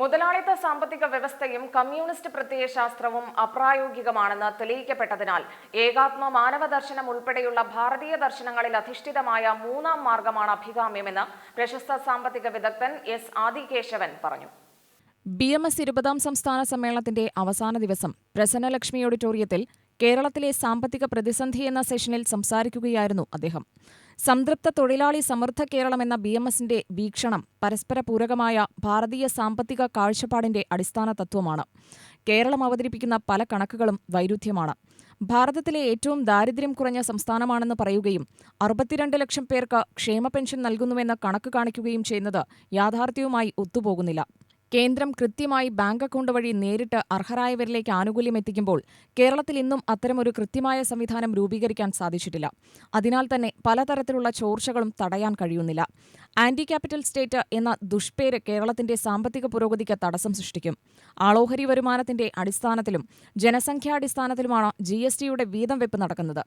മുതലാളിത്ത സാമ്പത്തിക വ്യവസ്ഥയും കമ്മ്യൂണിസ്റ്റ് പ്രത്യയശാസ്ത്രവും അപ്രായോഗികമാണെന്ന് തെളിയിക്കപ്പെട്ടതിനാൽ ഏകാത്മ മാനവ ദർശനം ഉൾപ്പെടെയുള്ള ഭാരതീയ ദർശനങ്ങളിൽ അധിഷ്ഠിതമായ മൂന്നാം മാർഗമാണ് അഭികാമ്യമെന്ന് പ്രശസ്ത സാമ്പത്തിക വിദഗ്ധൻ എസ് ആദികേശവൻ പറഞ്ഞു. ബി എം എസ് ഇരുപതാം സംസ്ഥാന സമ്മേളനത്തിന്റെ അവസാന ദിവസം പ്രസന്നലക്ഷ്മി ഓഡിറ്റോറിയത്തിൽ കേരളത്തിലെ സാമ്പത്തിക പ്രതിസന്ധി എന്ന സെഷനിൽ സംസാരിക്കുകയായിരുന്നു അദ്ദേഹം. സംതൃപ്ത തൊഴിലാളി സമൃദ്ധ കേരളം എന്ന ബി എം എസിന്റെ വീക്ഷണം പരസ്പര പൂരകമായ ഭാരതീയ സാമ്പത്തിക കാഴ്ചപ്പാടിന്റെ അടിസ്ഥാന തത്വമാണ്. കേരളം അവതരിപ്പിക്കുന്ന പല കണക്കുകളും വൈരുദ്ധ്യമാണ്. ഭാരതത്തിലെ ഏറ്റവും ദാരിദ്ര്യം കുറഞ്ഞ സംസ്ഥാനമാണെന്ന് പറയുകയും അറുപത്തിരണ്ട് ലക്ഷം പേർക്ക് ക്ഷേമ പെൻഷൻ നൽകുന്നുവെന്ന് കണക്ക് കാണിക്കുകയും ചെയ്യുന്നത് യാഥാർത്ഥ്യവുമായി ഒത്തുപോകുന്നില്ല. കേന്ദ്രം കൃത്യമായി ബാങ്ക് അക്കൗണ്ട് വഴി നേരിട്ട് അർഹരായവരിലേക്ക് ആനുകൂല്യം എത്തിക്കുമ്പോൾ കേരളത്തിൽ ഇന്നും അത്തരമൊരു കൃത്യമായ സംവിധാനം രൂപീകരിക്കാൻ സാധിച്ചിട്ടില്ല. അതിനാൽ തന്നെ പലതരത്തിലുള്ള ചോർച്ചകളും തടയാൻ കഴിയുന്നില്ല. ആന്റി ക്യാപിറ്റൽ സ്റ്റേറ്റ് എന്ന ദുഷ്പേര് കേരളത്തിന്റെ സാമ്പത്തിക പുരോഗതിക്ക് തടസ്സം സൃഷ്ടിക്കും. ആളോഹരി വരുമാനത്തിന്റെ അടിസ്ഥാനത്തിലും ജനസംഖ്യാടിസ്ഥാനത്തിലുമാണ് ജി എസ് ടിയുടെ വീതം വെപ്പ് നടക്കുന്നത്.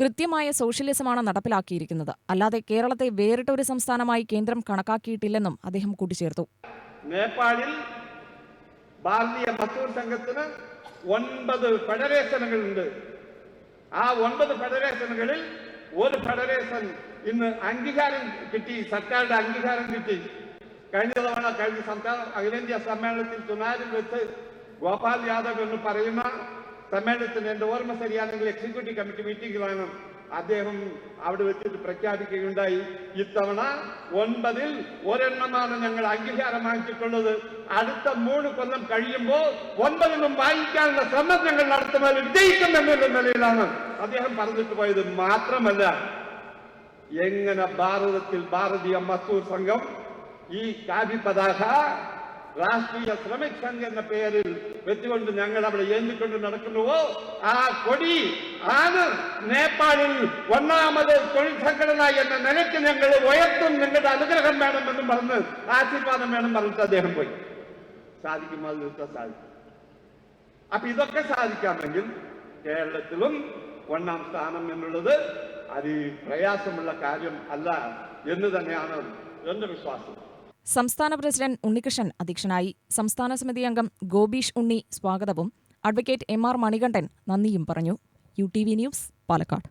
കൃത്യമായ സോഷ്യലിസമാണ് നടപ്പിലാക്കിയിരിക്കുന്നത്. അല്ലാതെ കേരളത്തെ വേറിട്ടൊരു സംസ്ഥാനമായി കേന്ദ്രം കണക്കാക്കിയിട്ടില്ലെന്നും അദ്ദേഹം കൂട്ടിച്ചേർത്തു. നേപ്പാളിൽ ഭാരതീയ മസൂർ സംഘത്തിന് ഒൻപത് ഫെഡറേഷനുകളുണ്ട്. ആ ഒൻപത് ഫെഡറേഷനുകളിൽ ഒരു ഫെഡറേഷൻ ഇന്ന് അംഗീകാരം കിട്ടി സർക്കാരുടെ അംഗീകാരം കിട്ടി. കഴിഞ്ഞ തവണ കഴിഞ്ഞ സംസ്ഥാന അഖിലേന്ത്യാ സമ്മേളനത്തിൽ ചുനാരിൽ വെച്ച് ഗോപാൽ യാദവ് എന്ന് പറയുന്ന സമ്മേളനത്തിന് എന്റെ ഓർമ്മ ശരിയാണെങ്കിൽ എക്സിക്യൂട്ടീവ് കമ്മിറ്റി മീറ്റിംഗിലാണ് അദ്ദേഹം അവിടെ വെച്ചിട്ട് പ്രഖ്യാപിക്കുകയുണ്ടായി. ഇത്തവണ ഒൻപതിൽ ഒരെണ്ണമാണ് ഞങ്ങൾ അംഗീകാരം വാങ്ങിച്ചിട്ടുള്ളത് അടുത്ത മൂന്ന് കൊല്ലം കഴിയുമ്പോൾ ഒൻപതിനും വാങ്ങിക്കാനുള്ള ശ്രമം ഞങ്ങൾ നടത്തുമ്പോൾ വിജയിക്കും എന്നുള്ള നിലയിലാണ്. അദ്ദേഹം പറഞ്ഞിട്ട് പോയത് മാത്രമല്ല എങ്ങനെ ഭാരതത്തിൽ ഭാരതീയ മസൂർ സംഘം ഈ കാവി പതാക രാഷ്ട്രീയ ശ്രമിക് സംഘ് എന്ന പേരിൽ വെച്ചുകൊണ്ട് ഞങ്ങൾ അവിടെ ഏന്തിക്കൊണ്ട് നടക്കുന്നുവോ? ആ കൊടി ആണ് നേപ്പാളിൽ ഒന്നാമത് തൊഴിൽ സംഘടന എന്ന നിലയ്ക്ക് ഞങ്ങൾ ഉയർത്തും. നിങ്ങളുടെ അനുഗ്രഹം വേണമെന്നും പറഞ്ഞ് ആശീർവാദം വേണം പറഞ്ഞിട്ട് അദ്ദേഹം പോയി. സാധിക്കുമോ അത് നിർത്താൻ സാധിക്കും. അപ്പൊ ഇതൊക്കെ സാധിക്കാമെങ്കിൽ കേരളത്തിലും ഒന്നാം സ്ഥാനം എന്നുള്ളത് അതി പ്രയാസമുള്ള കാര്യം അല്ല എന്ന് തന്നെയാണ് എന്റെ വിശ്വാസം. സംസ്ഥാന പ്രസിഡന്റ് ഉണ്ണികൃഷ്ണൻ അധ്യക്ഷനായി സംസ്ഥാന സമിതി അംഗം ഗോപീഷ് ഉണ്ണി സ്വാഗതവും അഡ്വക്കേറ്റ് എം ആർ മണികണ്ഠൻ നന്ദിയും പറഞ്ഞു. U T V news Palakkad.